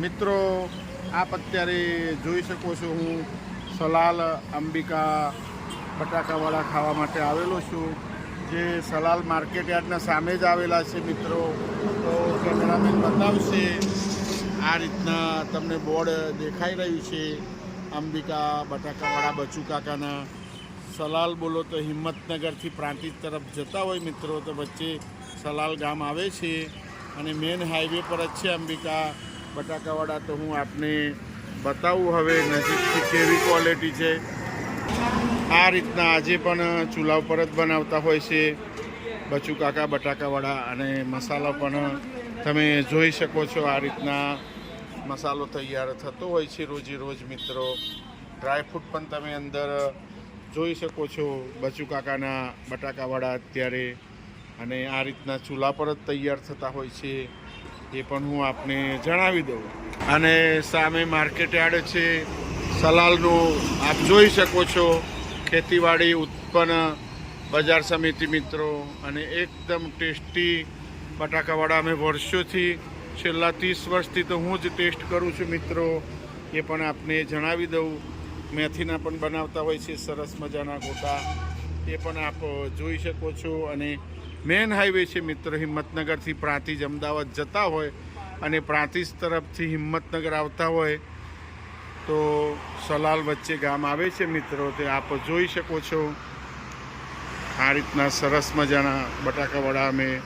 મિત્રો, આપ અત્યારે જોઈ શકો છો હું સલાલ અંબિકા બટાકાવાળા ખાવા માટે આવેલો છું. જે સલાલ માર્કેટ યાર્ડના સામે જ આવેલા છે મિત્રો. તો કેમેરામેન બતાવશે, આ રીતના તમને બોર્ડ દેખાઈ રહ્યું છે. અંબિકા બટાકાવાળા બચુ કાકાના. સલાલ બોલો તો હિંમતનગરથી પ્રાંતિજ તરફ જતા હોય મિત્રો, તો વચ્ચે સલાલ ગામ આવે છે અને મેન હાઈવે પર જ છે અંબિકા. બટાકાવાળા તો હું આપને બતાવું હવે નજીકથી કેવી ક્વોલિટી છે. આ રીતના આજે પણ ચૂલા ઉપર જ બનાવતા હોય છે. બચુ કાકા બટાકાવાળા અને મસાલા પણ તમે જોઈ શકો છો આ રીતના મસાલો તૈયાર થતો હોય છે રોજે રોજ મિત્રો. ડ્રાયફ્રૂટ પણ તમે અંદર જોઈ શકો છો બચુ કાકાના બટાકાવાળા અત્યારે. અને આ રીતના ચૂલા પર જ તૈયાર થતા હોય છે. એ પણ હું આપને જણાવી દઉં. અને સામે માર્કેટ યાર્ડ છે. સલાલનું આપ જોઈ શકો છો. ખેતીવાડી ઉત્પન્ન, બજાર સમિતિ મિત્રો, અને એકદમ ટેસ્ટી બટાકાવાળા અમે વર્ષોથી, છેલ્લા ત્રીસ વર્ષથી તો હું જ ટેસ્ટ કરું છું મિત્રો. એ પણ આપને જણાવી દઉં. મેથીના પણ બનાવતા હોય છે. સરસ મજાના ગોટા. એ પણ આપ જોઈ શકો છો. અને મેન હાઈવે છે મિત્રો હિંમતનગરથી પ્રાંતિજ અમદાવાદ જતા હોય અને પ્રાંતિજ તરફથી હિંમતનગર આવતા હોય તો સલાલ વચ્ચે ગામ આવે છે મિત્રો, તે આપ જોઈ શકો છો. આ રીતના સરસ મજાના બટાકાવાળા અમે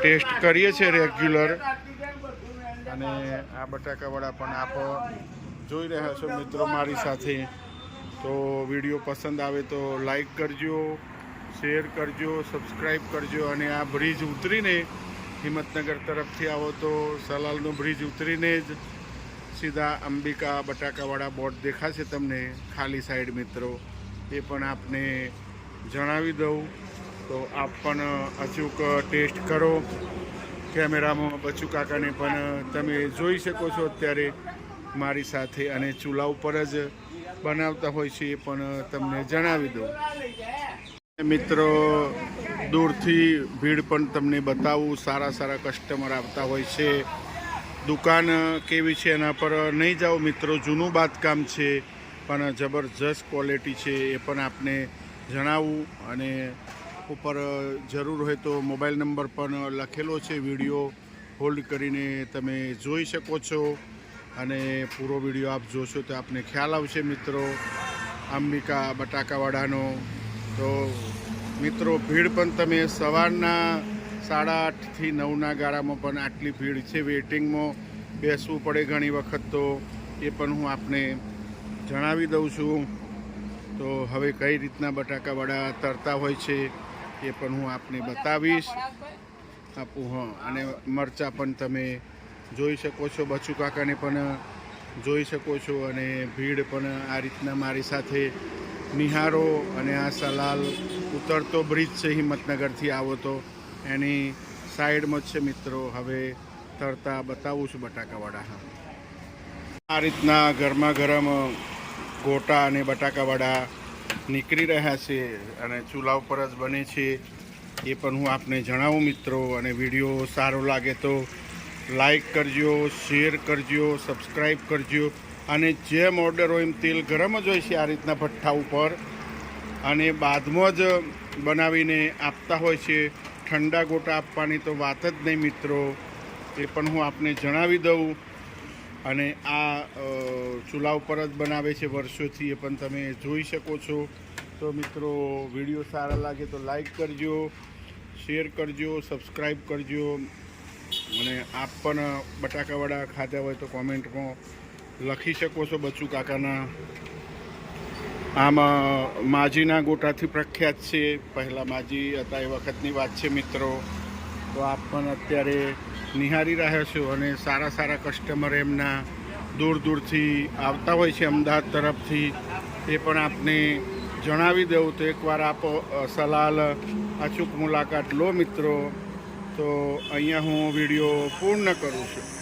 ટેસ્ટ કરીએ છીએ રેગ્યુલર. અને આ બટાકાવાળા પણ આપ જોઈ રહ્યા છો મિત્રો મારી સાથે. તો વીડિયો પસંદ આવે તો લાઈક કરજો. શેર કરજો સબસ્ક્રાઈબ કરજો અને આ બ્રિજ ઉતરીને હિંમતનગર તરફથી આવો તો સલાલનો બ્રિજ ઉતરીને જ સીધા અંબિકા બટાકાવાળા બોર્ડ દેખાશે તમને ખાલી સાઈડ મિત્રો. એ પણ આપને જણાવી દઉં. તો આપ પણ અચૂક ટેસ્ટ કરો. કેમેરામાં બચુ કાકાને પણ તમે જોઈ શકો છો અત્યારે મારી સાથે અને ચૂલા ઉપર જ બનાવતા હોય છે એ પણ તમને જણાવી દઉં. મિત્રો, દૂરથી ભીડ પણ તમને બતાવું. સારા સારા કસ્ટમર આવતા હોય છે. દુકાન કેવી છે એના પર નહીં જાઓ મિત્રો, જૂનું બાંધકામ છે. પણ જબરજસ્ત ક્વોલિટી છે એ પણ આપને જણાવું. અને ઉપર જરૂર હોય તો મોબાઈલ નંબર પણ લખેલો છે. વીડિયો હોલ્ડ કરીને તમે જોઈ શકો છો. અને પૂરો વીડિયો આપ જોશો તો આપને ખ્યાલ આવશે મિત્રો. અંબિકા બટાકાવાળાનો તો મિત્રો, ભીડ પણ તમે સવારના સાડા આઠથી નવના ગાળામાં પણ આટલી ભીડ છે. વેઇટિંગમાં બેસવું પડે ઘણી વખત તો એ પણ હું આપને જણાવી દઉં છું. તો હવે કઈ રીતના બટાકાવડા તરતા હોય છે એ પણ હું આપને બતાવીશ. આપું, હં, અને મરચાં પણ તમે જોઈ શકો છો. બચુ કાકાને પણ જોઈ શકો છો અને ભીડ પણ આ રીતના મારી સાથે નિહારો અને આ સલાલ ઉતરતો બ્રિજ છે હિંમતનગરથી આવો તો. એની સાઈડમાં જ છે મિત્રો, હવે તરતા બતાવું છું બટાકાવાળા હા. આ રીતના ગરમા ગરમ ગોટા અને બટાકાવાળા નીકળી રહ્યા છે અને ચૂલા ઉપર જ બને છે. એ પણ હું આપને જણાવું મિત્રો, અને વીડિયો સારો લાગે તો લાઈક કરજો, શેર કરજો, સબસ્ક્રાઈબ કરજો. અને જેમ ઓર્ડર હોય એમ તેલ ગરમ જ હોય છે આ રીતના ભઠ્ઠા ઉપર. અને બાદમાં જ બનાવીને આપતા હોય છે. ઠંડા ગોટા આપવાની તો વાત જ નહીં મિત્રો. એ પણ હું આપને જણાવી દઉં. અને આ ચૂલા ઉપર જ બનાવે છે વર્ષોથી, એ પણ તમે જોઈ શકો છો. તો મિત્રો, વીડિયો સારા લાગે તો લાઈક કરજો, શેર કરજો, સબસ્ક્રાઈબ કરજો. અને આપ પણ બટાકાવાળા ખાધા હોય તો કોમેન્ટમાં લખી શકો છો બચ્ચુ કાકાના. આમાં માજીના ગોટાથી પ્રખ્યાત છે. પહેલાં માજી હતા એ વખતની વાત છે મિત્રો. તો આપ પણ અત્યારે નિહાળી રહ્યા છો અને સારા સારા કસ્ટમર એમના દૂર દૂરથી આવતા હોય છે અમદાવાદ તરફથી. એ પણ આપને જણાવી દઉં તો એકવાર આપ સલાલ, અચૂક મુલાકાત લો મિત્રો. તો અહીંયા હું વીડિયો પૂર્ણ કરું છું.